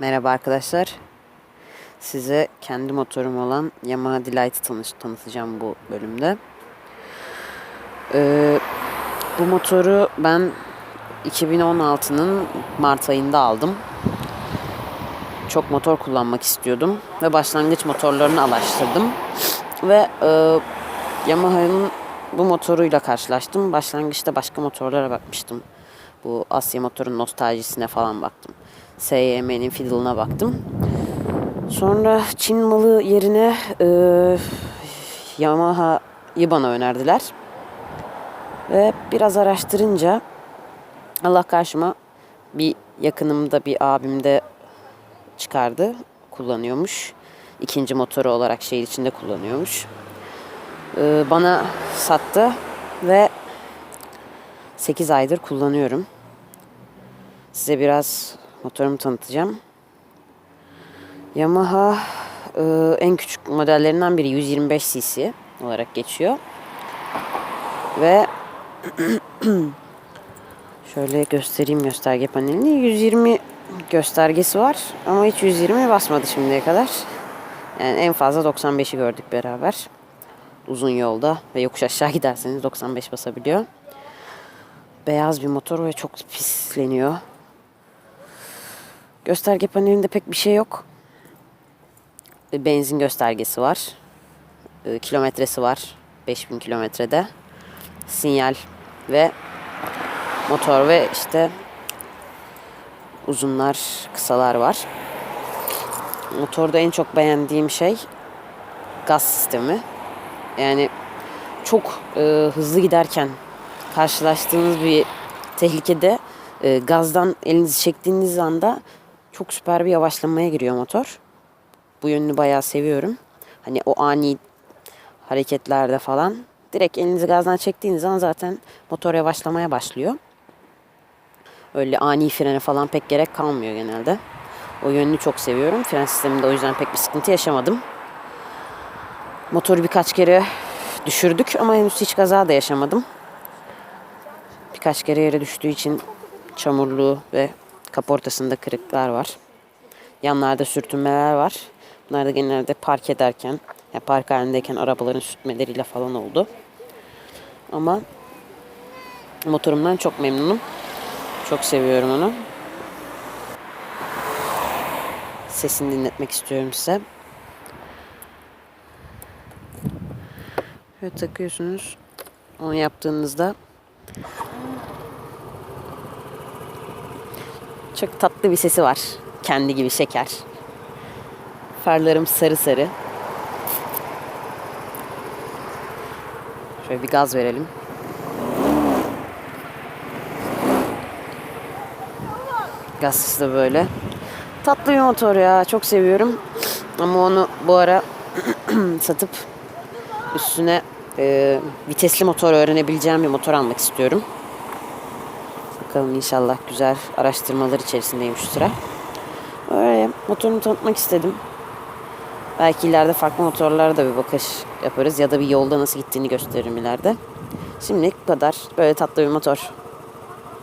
Merhaba arkadaşlar. Size kendi motorum olan Yamaha Delight'ı tanış tanıtacağım bu bölümde. Ee, bu motoru ben 2016'nın Mart ayında aldım. Çok motor kullanmak istiyordum ve başlangıç motorlarını araştırdım. Ve e, Yamaha'nın bu motoruyla karşılaştım. Başlangıçta başka motorlara bakmıştım. Bu Asya motorun nostaljisine falan baktım. SYM'nin fiddle'ına baktım. Sonra Çin malı yerine e, Yamaha'yı bana önerdiler. Ve biraz araştırınca Allah karşıma bir yakınımda bir abimde çıkardı. Kullanıyormuş. İkinci motoru olarak şehir içinde kullanıyormuş. Ee, bana sattı ve 8 aydır kullanıyorum. Size biraz motorumu tanıtacağım. Yamaha e, en küçük modellerinden biri 125 cc olarak geçiyor. Ve şöyle göstereyim gösterge panelini. 120 göstergesi var ama hiç 120 basmadı şimdiye kadar. Yani en fazla 95'i gördük beraber. Uzun yolda ve yokuş aşağı giderseniz 95 basabiliyor. Beyaz bir motor ve çok pisleniyor. Gösterge panelinde pek bir şey yok. Bir Benzin göstergesi var. Ee, Kilometresi var. 5000 kilometrede. Sinyal ve motor ve işte uzunlar, kısalar var. Motorda en çok beğendiğim şey gaz sistemi. Yani çok e, hızlı giderken karşılaştığınız bir tehlikede e, gazdan elinizi çektiğiniz anda çok süper bir yavaşlamaya giriyor motor. Bu yönünü bayağı seviyorum. Hani o ani hareketlerde falan direkt elinizi gazdan çektiğiniz zaman zaten motor yavaşlamaya başlıyor. Öyle ani frene falan pek gerek kalmıyor genelde. O yönünü çok seviyorum. Fren sisteminde o yüzden pek bir sıkıntı yaşamadım. Motoru birkaç kere düşürdük ama henüz hiç kaza da yaşamadım. Birkaç kere yere düştüğü için çamurlu ve kaportasında kırıklar var. Yanlarda sürtünmeler var. Bunlar da genelde park ederken, yani park halindeyken arabaların sürtmeleriyle falan oldu. Ama motorumdan çok memnunum. Çok seviyorum onu. Sesini dinletmek istiyorum size. Böyle takıyorsunuz. Onu yaptığınızda çok tatlı bir sesi var. Kendi gibi şeker. Farlarım sarı sarı. Şöyle bir gaz verelim. Gazsız da böyle. Tatlı bir motor ya. Çok seviyorum. Ama onu bu ara satıp üstüne e, vitesli motor öğrenebileceğim bir motor almak istiyorum. Bakalım inşallah güzel araştırmalar içerisindeyim şu sıra. Öyle motorumu tanıtmak istedim. Belki ileride farklı motorlara da bir bakış yaparız ya da bir yolda nasıl gittiğini gösteririm ileride. Şimdilik bu kadar. Böyle tatlı bir motor.